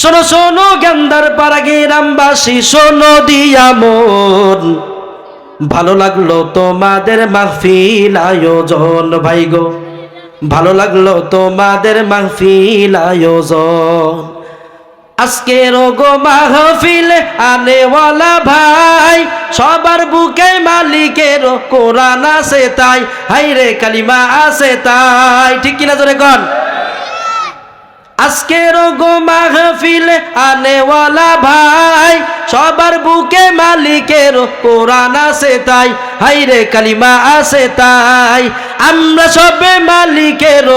শোনো শোনো গেন্দার পাড়া গ্রামবাসী শোনো দিয়া মন। ভালো লাগল তোমাদের মাহফিল আয়োজন, ভাই গো। ভালো লাগল তোমাদের মাহফিল আয়োজন। আজকের গো মাহফিল আনেওয়ালা ভাই, সবার বুকে মালিকের কোরআন আছে তাই, হাইরে কালিমা আছে তাই। ঠিক কিনা জোরে কন? আজকের গো মাহফিল আনেওয়ালা ভাই সবার বুকে মালিকের কোরআন আছে তাই। হাইরে কালিমা আছে তাই। আমরা সবে মালিকের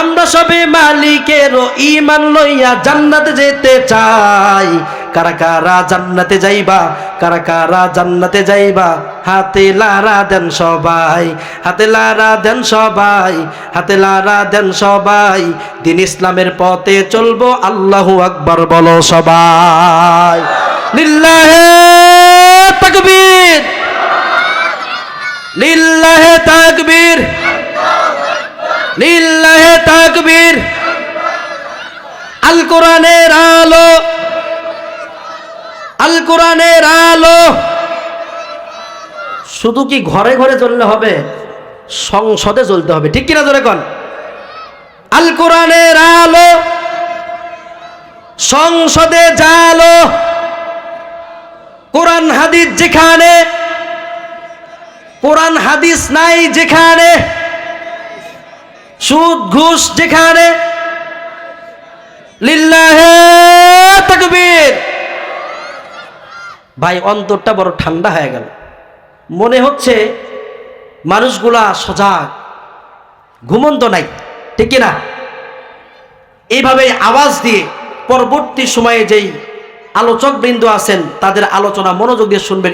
আমরা সবে মালিকের ইমান লইয়া জান্নাতে যেতে চাই। কারা কারা জান্নাতে যাইবা, কারা কারা জান্নাতে যাইবা, হাতে লারা দেন সবাই, হাতে লারা দেন সবাই, হাতে লারা দেন সবাই। দিন ইসলামের পথে চলবো, আল্লাহু আকবার বলো সবাই। লিল্লাহে তাকবীর। লিল্লাহে তাকবীর। লিল্লাহে তাকবীর। আল কোরআনের আলো। আল কোরআনের আলো। শুধু কি ঘরে ঘরে চললে হবে? সংসদে চলতে হবে। ঠিক কিনা ধরে কন? আল কোরআনের আলো। সংসদে জালো। কোরআন হাদিস যেখানে কোরআন, হাদিস নাই যেখানে, সুদ, ঘুষ যেখানে। ভাই, অন্তরটা বড় ঠান্ডা হয়ে গেল। মনে হচ্ছে মানুষগুলা সজাগ, ঘুমন্ত নাই, ঠিক না এইভাবে আওয়াজ দিয়ে পরবর্তী সময়ে যেই আলোচক বৃন্দ আছেন, তাদের আলোচনা, মনোযোগ দিয়ে শুনবেন